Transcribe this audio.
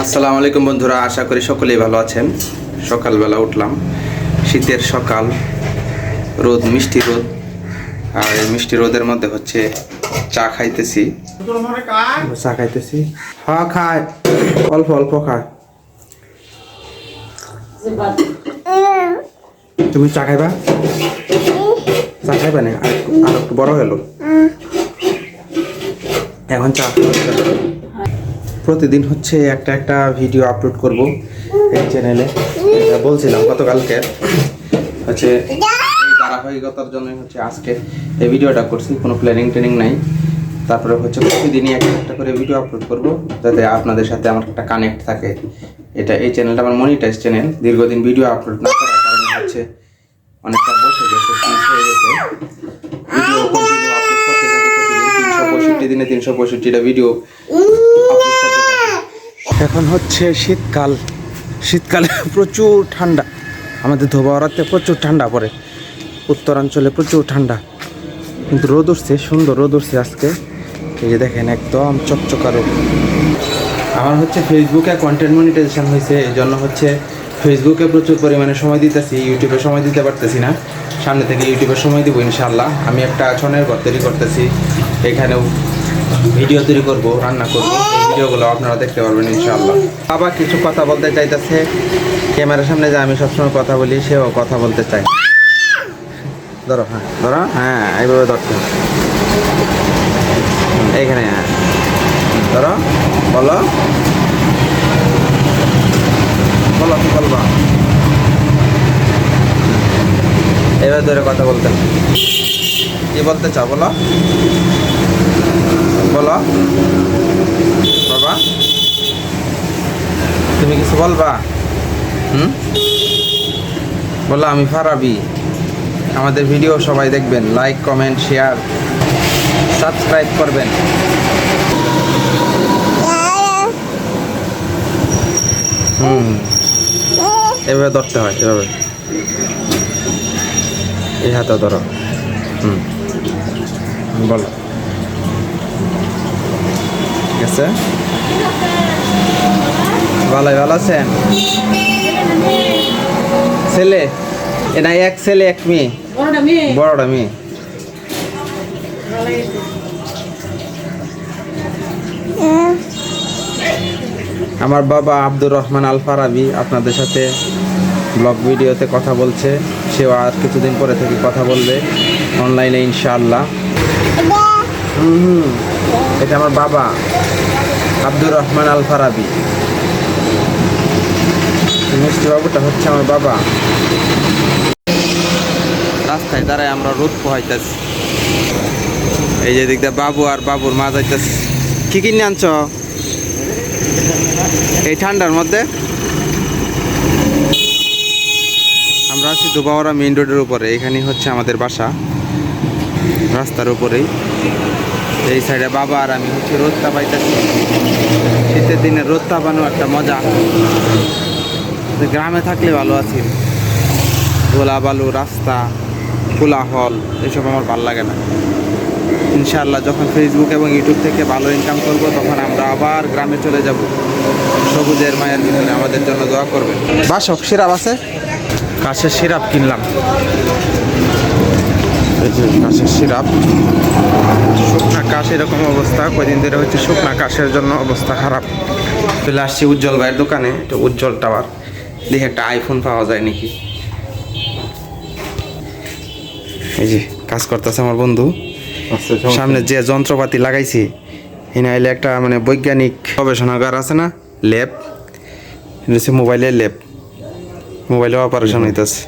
আসসালামু আলাইকুম বন্ধুরা আশা করি সকলেই ভালো আছেন। সকালবেলা উঠলাম শীতের সকাল রোদ মিষ্টি রোদ আর এই মিষ্টি রোদের মধ্যে হচ্ছে চা খাইতেছি। চা খাইতেছি। হ্যাঁ খায় অল্প অল্প খায় তুমি চা খাইবা? চা খাইবা না? আর একটু- বড় হলো এখন চা প্রতিদিন হচ্ছে একটা একটা ভিডিও আপলোড করব এই চ্যানেলে বলছিলাম গতকালকে। হচ্ছে এই ধারাবাহিকতার জন্য হচ্ছে আজকে এই ভিডিওটা করছি, কোনো প্ল্যানিং ট্রেনিং নাই। তারপরে হচ্ছে প্রতিদিনই একটা একটা করে ভিডিও আপলোড করব, যাতে আপনাদের সাথে আমার একটা কানেক্ট থাকে। এটা এই চ্যানেলটা আমার মনিটাইজ চ্যানেল দীর্ঘদিন ভিডিও আপলোড না করার কারণে হচ্ছে অনেকটা বসে গেছে হয়ে গেছে। ভিডিও আপলোড তিনশো পঁয়ষট্টি দিনে তিনশো পঁয়ষট্টিটা ভিডিও এখন হচ্ছে শীতকাল। শীতকালে প্রচুর ঠান্ডা। আমাদের ধোবাওয়ারাতে প্রচুর ঠান্ডা পড়ে। উত্তরাঞ্চলে প্রচুর ঠান্ডা। কিন্তু রোদ উঠছে, সুন্দর রোদ উঠছে আজকে। এই যে দেখেন একদম চকচকারো আমার হচ্ছে ফেসবুকে কন্টেন্ট মনিটাইজেশন হয়েছে, এই জন্য হচ্ছে ফেসবুকে প্রচুর পরিমাণে সময় দিতেছি ইউটিউবে সময় দিতে পারতেছি না। সামনে থেকে ইউটিউবে সময় দিব ইনশাল্লাহ আমি একটা ছনের ঘর তৈরি করতেছি। এখানেও ভিডিও তৈরি করব, রান্না করব। ভিডিওগুলো আপনারা দেখতে পারবেন, ইনশাআল্লাহ। বাবা কিছু কথা বলতে চাইতেছে। ক্যামেরার সামনে যে আমি সবসময় কথা বলি, সেও কথা বলতে চাই ধরো হ্যাঁ ধরো হ্যাঁ এইভাবে ধরতে এইখানে হ্যাঁ। ধরো, বলো। বলো, কি বলবা? এবার ধরে কথা বলতে কি বলতে চাও, বলো? বলো। বাবা। তুমি কিছু বলবা? হুম? বলো আমি ফারাবি। আমাদের ভিডিও সবাই দেখবেন। লাইক কমেন্ট শেয়ার সাবস্ক্রাইব করবেন। হুম। এভাবে ধরতে হয়, এভাবে। এই হাতে ধরো। হুম। বলো। ঠিক আছে? ভালোই ভালো আছেন? ছেলে? এটা এক ছেলে এক মেয়ে। বড়টা মেয়ে। আমার বাবা আব্দুর রহমান আল ফারাবি আপনাদের সাথে ব্লগ ভিডিওতে কথা বলছে। সেও আর কিছুদিন পরে থেকে কথা বলবে অনলাইনে ইনশাআল্লাহ। হুম হুম। এটা আমার বাবা। আব্দুর রহমান আল ফারাবি মিষ্টি বাবুটা হচ্ছে আমার বাবা। রাস্তায় দাঁড়ায় আমরা রোদ পোহাইতেছি। এই যে দিয়ে বাবু আর বাবুর মা যাইতেছে কি কিনে আনছ? এই ঠান্ডার মধ্যে? আমরা আছি দুবাওয়ারা মেইন রোডের উপরে। এখানে হচ্ছে আমাদের বাসা। রাস্তার উপরেই। এই সাইডে বাবা আর আমি হচ্ছে রোদ তাপাইতেছি। শীতের দিনে রোদ তাপানো একটা মজা। গ্রামে থাকলে ভালো আছি। গোলা বালু রাস্তা কোলাহল এসব আমার ভালো লাগে না। ইনশাআল্লাহ যখন ফেসবুক এবং ইউটিউব থেকে ভালো ইনকাম করব তখন আমরা আবার গ্রামে চলে যাব। সবুজের মায়ের ভিতরে আমাদের জন্য দোয়া করবেন। বাসক সিরাপ আছে? কাশের সিরাপ কিনলাম। এই যে কাশের সিরাপ। শুকনা কাশ এরকম অবস্থা কয়দিন ধরে হচ্ছে শুকনা কাশের জন্য অবস্থা খারাপ। চলে আসছি উজ্জ্বল ভাইয়ের দোকানে এটা উজ্জ্বল টাওয়ার। দেখি একটা আইফোন পাওয়া যায় নাকি। এই যে কাজ করতেছে আমার বন্ধু। সামনে যে যন্ত্রপাতি লাগাইছি এনে আইলে একটা মানে বৈজ্ঞানিক গবেষণাগার আছে না ল্যাব। মোবাইলের ল্যাব। মোবাইলে অপারেশন হইতেছে।